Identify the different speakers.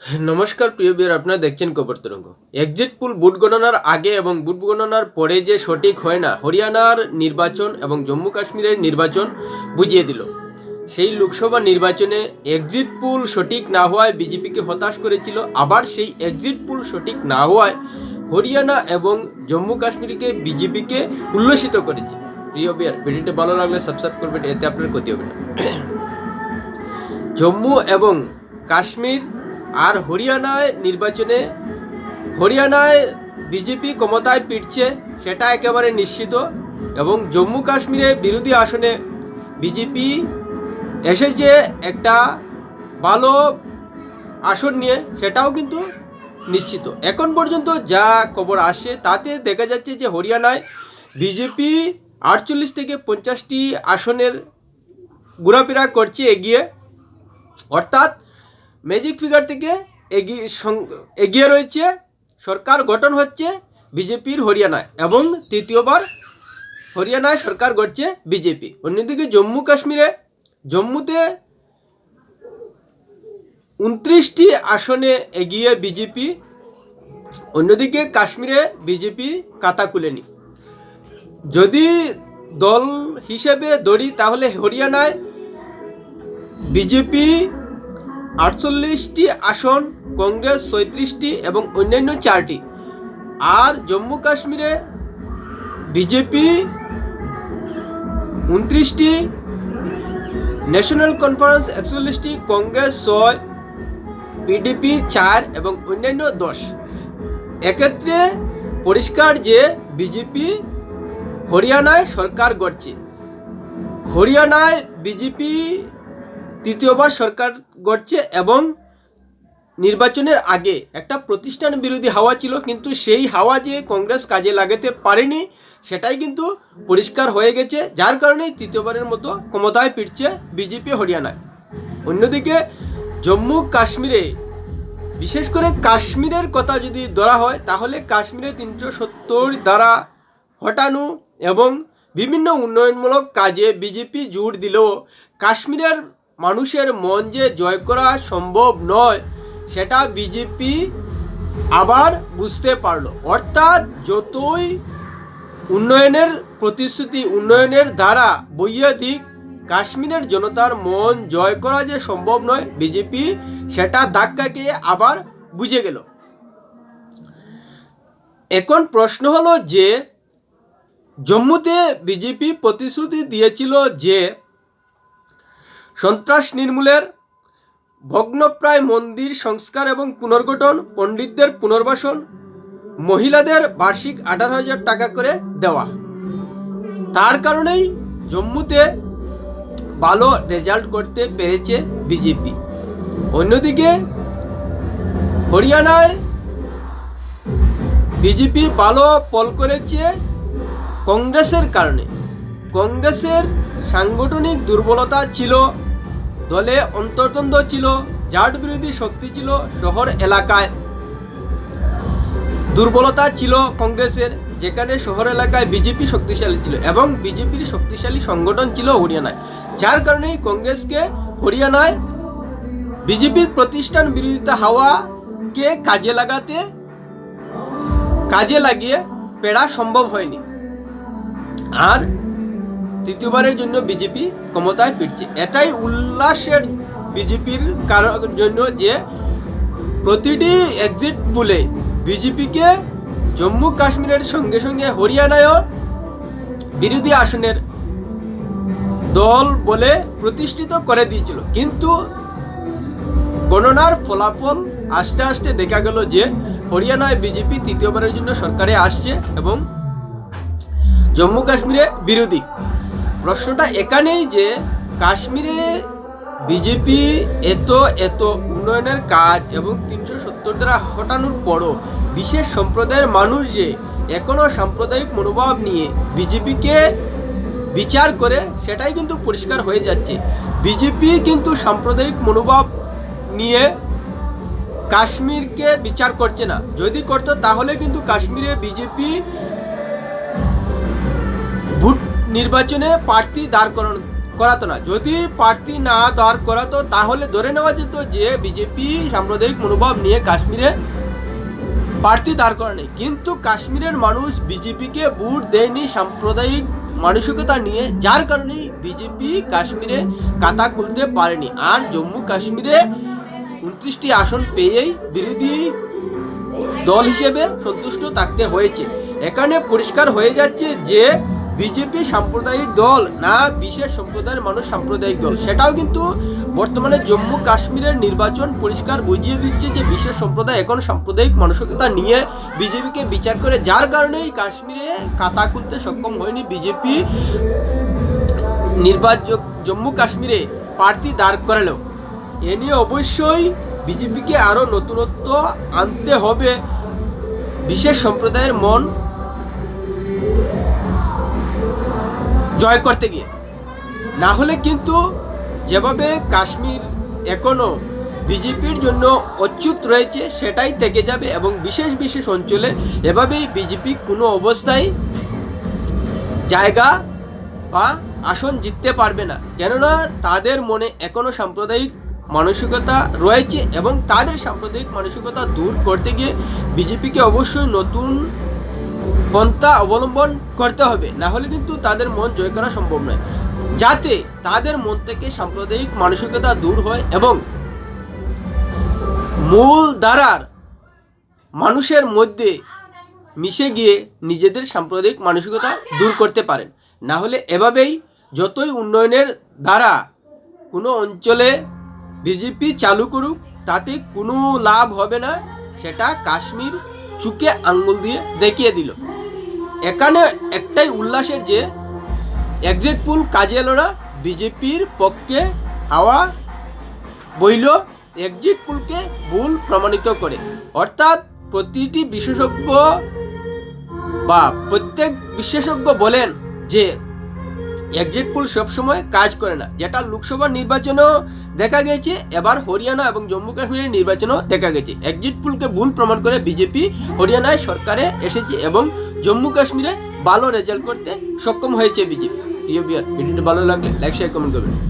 Speaker 1: নমস্কার, প্রিয় বিয়ার, আপনারা দেখছেন খবর তরঙ্গ। এক্সিট পুল বুট গণনার আগে এবং বুট গণনার পরে যে সঠিক হয় না, হরিয়ানার নির্বাচন এবং জম্মু কাশ্মীরের নির্বাচন বুঝিয়ে দিল। সেই লোকসভা নির্বাচনে এক্সিট পুল সঠিক না হওয়ায় বিজেপিকে হতাশ করেছিল। আবার সেই এক্সিট পুল সঠিক না হওয়ায় হরিয়ানা এবং জম্মু কাশ্মীরকে বিজেপিকে উল্লসিত করেছে। প্রিয় বিয়ার, ভিডিওটি ভালো লাগলে সাবস্ক্রাইব করবেন, এতে আপনার ক্ষতি হবে না। জম্মু এবং কাশ্মীর আর হরিয়ানায় নির্বাচনে, হরিয়ানায় বিজেপি ক্ষমতায় পিটছে সেটা একেবারে নিশ্চিত এবং জম্মু কাশ্মীরে বিরোধী আসনে বিজেপি এসেছে একটা ভালো আসন নিয়ে সেটাও কিন্তু নিশ্চিত। এখন পর্যন্ত যা খবর আসে তাতে দেখা যাচ্ছে যে হরিয়ানায় বিজেপি আটচল্লিশ থেকে পঞ্চাশটি আসনের ঘোরাফেরা করছে এগিয়ে। অর্থাৎ ম্যাজিক ফিগার থেকে এগিয়ে এগিয়ে রয়েছে, সরকার গঠন হচ্ছে বিজেপির হরিয়ানায় এবং তৃতীয়বার হরিয়ানায় সরকার গড়ছে বিজেপি। অন্যদিকে জম্মু কাশ্মীরে, জম্মুতে উনত্রিশটি আসনে এগিয়ে বিজেপি, অন্যদিকে কাশ্মীরে বিজেপি কাতা কুলেনি যদি দল হিসেবে ধরি তাহলে হরিয়ানায় বিজেপি আটচল্লিশটি আসন, কংগ্রেস সৈত্রিশটি এবং অন্যান্য চারটি। আর জম্মু কাশ্মীরে বিজেপি উনত্রিশটি, ন্যাশনাল কনফারেন্স একচল্লিশটি, কংগ্রেস ছয়, পিডিপি চার এবং অন্যান্য দশ। এক্ষেত্রে পরিষ্কার যে বিজেপি হরিয়ানায় সরকার গড়ছে। হরিয়ানায় বিজেপি তৃতীয়বার সরকার গড়ছে এবং নির্বাচনের আগে একটা প্রতিষ্ঠান বিরোধী হাওয়া ছিল, কিন্তু সেই হাওয়া যে কংগ্রেস কাজে লাগাতে পারেনি, সেটাই কিন্তু পরিষ্কার হয়ে গেছে। যার কারণে তৃতীয়বারের মতো ক্ষমতায় ফিরছে বিজেপি হরিয়ানায়। অন্যদিকে জম্মু কাশ্মীরে, বিশেষ করে কাশ্মীরের কথা যদি ধরা হয়, তাহলে কাশ্মীরে তিনশো সত্তর দ্বারা হটানো এবং বিভিন্ন উন্নয়নমূলক কাজে বিজেপি জোর দিলেও কাশ্মীরের মানুষের মন যে জয় করা সম্ভব নয়, সেটা বিজেপি আবার বুঝতে পারল। অর্থাৎ যতই উন্নয়নের প্রতিশ্রুতি উন্নয়নের দ্বারা বইয়ে দিক কাশ্মীরের জনতার মন জয় করা যে সম্ভব নয় বিজেপি সেটা ধাক্কাকে আবার বুঝে গেল। এখন প্রশ্ন হলো যে, জম্মুতে বিজেপি প্রতিশ্রুতি দিয়েছিল যে সন্ত্রাস নির্মূলের ভগ্নপ্রায় মন্দির সংস্কার এবং পুনর্গঠন, পণ্ডিতদের পুনর্বাসন, মহিলাদের বার্ষিক আঠারো হাজার টাকা করে দেওয়া। তার কারণেই জম্মুতে ভালো রেজাল্ট করতে পেরেছে বিজেপি। অন্যদিকে হরিয়ানায় বিজেপি ভালো পল করেছে কংগ্রেসের কারণে। কংগ্রেসের সাংগঠনিক দুর্বলতা ছিল দলে অন্তর্দ্বন্দ্ব ছিল, জাট বিরোধী শক্তি ছিল শহর এলাকায়। দুর্বলতা ছিল কংগ্রেসের, যেখানে শহর এলাকায় বিজেপি শক্তিশালী ছিল এবং বিজেপির শক্তিশালী সংগঠন ছিল হরিয়ানায়। যার কারণেই কংগ্রেসকে হরিয়ানায় বিজেপির প্রতিষ্ঠান বিরোধিতা হাওয়াকে কাজে লাগাতে, কাজে লাগিয়ে পেড়া সম্ভব হয়নি। আর তৃতীয়বারের জন্য বিজেপি ক্ষমতায় ফিরছে। এটাই উল্লাসের বিজেপির কারণ জন্য যে প্রতিটি এক্সিট পুলে বিজেপিকে জম্মু কাশ্মীরের সঙ্গে সঙ্গে হরিয়ানায়ও বিরোধী আসনের দল বলে প্রতিষ্ঠিত করে দিয়েছিল। কিন্তু গণনার ফলাফল আস্তে আস্তে দেখা গেল যে হরিয়ানায় বিজেপি তৃতীয়বারের জন্য সরকারে আসছে এবং জম্মু কাশ্মীরে বিরোধী। প্রশ্নটা এখানেই যে কাশ্মীরে বিজেপি এত এত উন্নয়নের কাজ এবং তিনশো সত্তর দ্বারা হটানোর পরও বিশেষ সম্প্রদায়ের মানুষ যে এখনও সাম্প্রদায়িক মনোভাব নিয়ে বিজেপিকে বিচার করে, সেটাই কিন্তু পরিষ্কার হয়ে যাচ্ছে। বিজেপি কিন্তু সাম্প্রদায়িক মনোভাব নিয়ে কাশ্মীরকে বিচার করছে না। যদি করতো, তাহলে কিন্তু কাশ্মীরে বিজেপি নির্বাচনে প্রার্থী দাঁড় করানো, করাতো না। যদি প্রার্থী না দাঁড় করাতো, তাহলে ধরে নেওয়া যেত যে বিজেপি সাম্প্রদায়িক মনোভাব নিয়ে কাশ্মীরে প্রার্থী দাঁড় করা নেই। কিন্তু কাশ্মীরের মানুষ বিজেপিকে ভোট দেয়নি সাম্প্রদায়িক মানসিকতা নিয়ে, যার কারণে বিজেপি কাশ্মীরে কাতা খুলতে পারেনি। আর জম্মু কাশ্মীরে উনত্রিশটি আসন পেয়েই বিরোধী দল হিসেবে সন্তুষ্ট থাকতে হয়েছে। এখানে পরিষ্কার হয়ে যাচ্ছে যে বিজেপি সাম্প্রদায়িক দল না বিশেষ সম্প্রদায়ের মানুষ সাম্প্রদায়িক দল? সেটাও কিন্তু বর্তমানে জম্মু কাশ্মীরের নির্বাচন পরিষ্কার বুঝিয়ে দিচ্ছে যে বিশেষ সম্প্রদায় এখন সাম্প্রদায়িক মানসিকতা নিয়ে বিজেপিকে বিচার করে, যার কারণেই কাশ্মীরে কাতা খুলতে সক্ষম হয়নি বিজেপি। নির্বাচক জম্মু কাশ্মীরে প্রার্থী দাঁড় করালো। এ নিয়ে অবশ্যই বিজেপিকে আরও নতুনত্ব আনতে হবে। বিশেষ সম্প্রদায়ের মন জয় করতে গিয়ে। না হলে কিন্তু যেভাবে কাশ্মীর এখনও বিজেপির জন্য অচ্যুত রয়েছে, সেটাই থেকে যাবে এবং বিশেষ বিশেষ অঞ্চলে এভাবেই বিজেপি কোনো অবস্থায় জায়গা বা আসন জিততে পারবে না। কেননা তাদের মনে এখনও সাম্প্রদায়িক মানসিকতা রয়েছে এবং তাদের সাম্প্রদায়িক মানসিকতা দূর করতে গিয়ে বিজেপিকে অবশ্যই নতুন পন্থা অবলম্বন করতে হবে। না হলে কিন্তু তাদের মন জয় করা সম্ভব নয়। যাতে তাদের মন থেকে সাম্প্রদায়িক মানসিকতা দূর হয় এবং মূল ধারার মানুষের মধ্যে মিশে গিয়ে নিজেদের সাম্প্রদায়িক মানসিকতা দূর করতে পারেন। না হলে এভাবেই যতই উন্নয়নের দ্বারা কোনো অঞ্চলে বিজেপি চালু করুক, তাতে কোনো লাভ হবে না, সেটা কাশ্মীর চুকে আঙ্গুল দিয়ে দেখিয়ে দিল। এখানে একটাই উল্লাসের যে এক্সিট পুল কাজে এলো বিজেপির পক্ষে হাওয়া বইল এক্সিট পুলকে ভুল প্রমাণিত করে। অর্থাৎ প্রতিটি বিশেষজ্ঞ বা প্রত্যেক বিশেষজ্ঞ বলেন যে এক্সিট পোল সবসময় কাজ করে না। যেটা লোকসভা নির্বাচনেও দেখা গেছে, এবার হরিয়ানা এবং জম্মু কাশ্মীরের নির্বাচনেও দেখা গেছে। এক্সিট পুলকে ভুল প্রমাণ করে বিজেপি হরিয়ানায় সরকারে এসেছে এবং জম্মু কাশ্মীরে ভালো রেজাল্ট করতে সক্ষম হয়েছে বিজেপি প্রিয় বিয়ার ভিডিওটি ভালো লাগলে লাইক শেয়ার কমেন্ট করবেন।